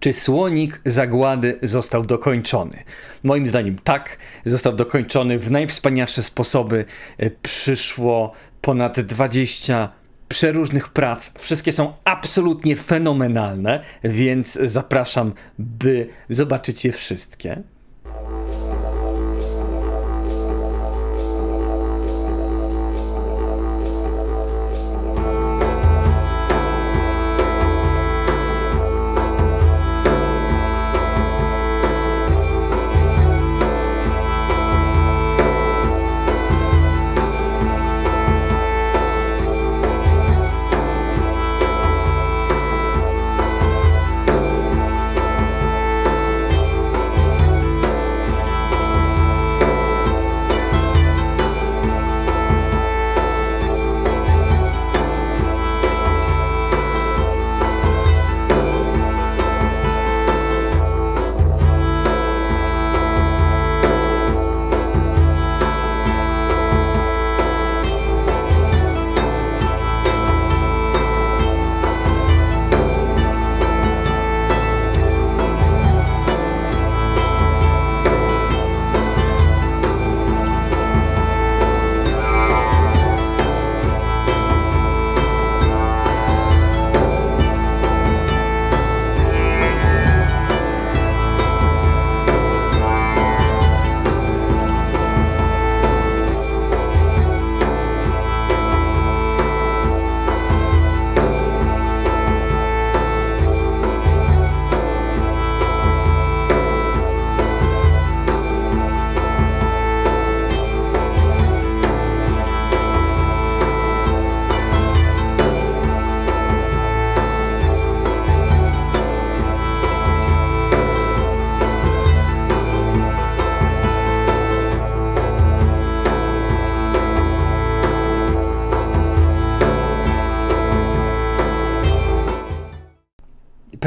Czy słonik zagłady został dokończony? Moim zdaniem tak, został dokończony w najwspanialsze sposoby. E, Przyszło ponad 20 przeróżnych prac. Wszystkie są absolutnie fenomenalne, więc zapraszam, by zobaczyć je wszystkie.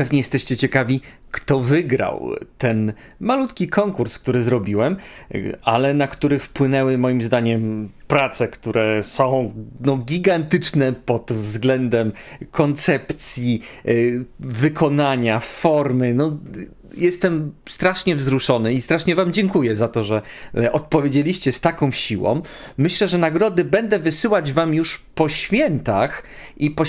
Pewnie jesteście ciekawi, kto wygrał ten malutki konkurs, który zrobiłem, ale na który wpłynęły moim zdaniem prace, które są no, gigantyczne pod względem koncepcji, y, wykonania, formy. No, jestem strasznie wzruszony i strasznie Wam dziękuję za to, że e, odpowiedzieliście z taką siłą. Myślę, że nagrody będę wysyłać Wam już po świętach, i po,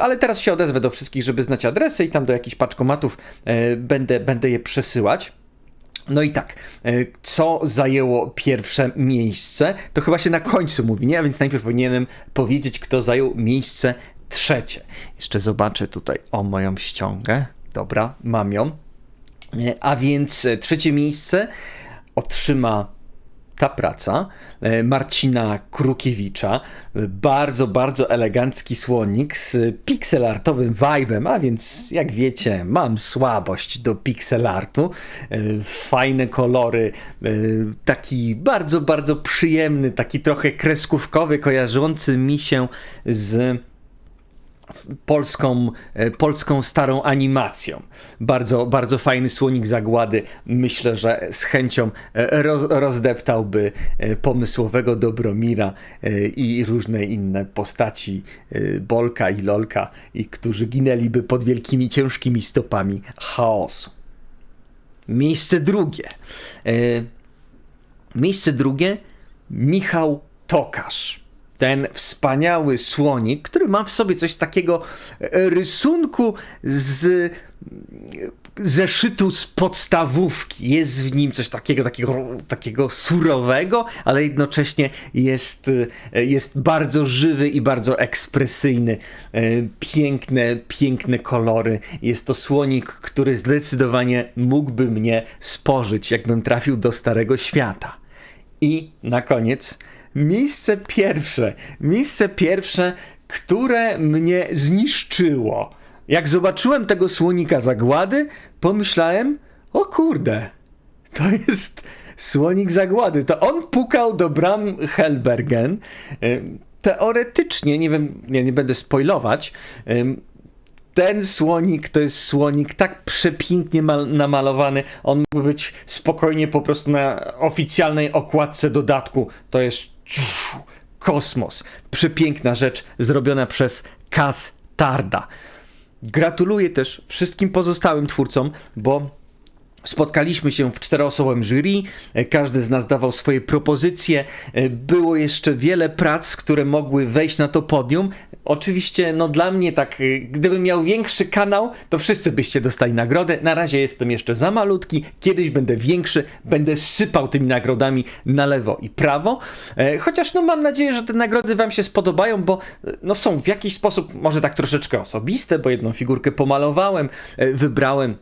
ale teraz się odezwę do wszystkich, żeby znać adresy i tam do jakichś paczkomatów e, będę, będę je przesyłać. No i tak, e, co zajęło pierwsze miejsce? To chyba się na końcu mówi, nie? A więc najpierw powinienem powiedzieć, kto zajął miejsce trzecie. Jeszcze zobaczę tutaj o moją ściągę. Dobra, mam ją. A więc e, trzecie miejsce otrzyma ta praca e, Marcina Krukiewicza. E, Bardzo, bardzo elegancki słonik z pixelartowym vibe'em, a więc jak wiecie, mam słabość do pixelartu. Fajne kolory, taki bardzo, bardzo przyjemny, taki trochę kreskówkowy, kojarzący mi się z polską, e, polską starą animacją. Bardzo, bardzo fajny słonik zagłady. Myślę, że z chęcią e, roz, rozdeptałby e, pomysłowego Dobromira i różne inne postaci Bolka i Lolka, i którzy ginęliby pod wielkimi, ciężkimi stopami chaosu. Miejsce drugie. Miejsce drugie Michał Tokarz. Ten wspaniały słonik, który ma w sobie coś takiego e, rysunku z zeszytu z podstawówki. Jest w nim coś takiego, takiego, takiego surowego, ale jednocześnie jest, e, jest bardzo żywy i bardzo ekspresyjny. E, Piękne, piękne kolory. Jest to słonik, który zdecydowanie mógłby mnie spożyć, jakbym trafił do Starego Świata. I na koniec miejsce pierwsze. Miejsce pierwsze, które mnie zniszczyło. Jak zobaczyłem tego słonika zagłady, pomyślałem: O kurde, to jest słonik zagłady. To on pukał do bram Helbergen. Teoretycznie, nie wiem, nie, nie będę spoilować. ten słonik to jest słonik tak przepięknie mal- namalowany. On mógłby być spokojnie po prostu na oficjalnej okładce dodatku. To jest kosmos. Przepiękna rzecz zrobiona przez Castarda. Gratuluję też wszystkim pozostałym twórcom, bo Spotkaliśmy się w czteroosobowym jury, każdy z nas dawał swoje propozycje, było jeszcze wiele prac, które mogły wejść na to podium. Oczywiście, no dla mnie tak, e, gdybym miał większy kanał, to wszyscy byście dostali nagrodę. Na razie jestem jeszcze za malutki, kiedyś będę większy, będę sypał tymi nagrodami na lewo i prawo. E, Chociaż no mam nadzieję, że te nagrody wam się spodobają, bo e, no są w jakiś sposób może tak troszeczkę osobiste, bo jedną figurkę pomalowałem, e, wybrałem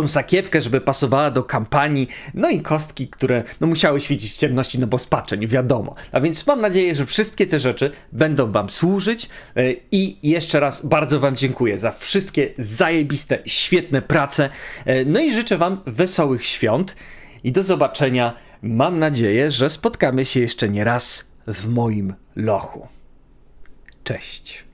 tą sakiewkę, żeby pasowała do kampanii, no i kostki, które no, musiały świecić w ciemności, no bo spaczeń, wiadomo. A więc mam nadzieję, że wszystkie te rzeczy będą wam służyć e, i jeszcze raz bardzo wam dziękuję za wszystkie zajebiste, świetne prace, E, no i życzę wam wesołych świąt i do zobaczenia. Mam nadzieję, że spotkamy się jeszcze nie raz w moim lochu. Cześć.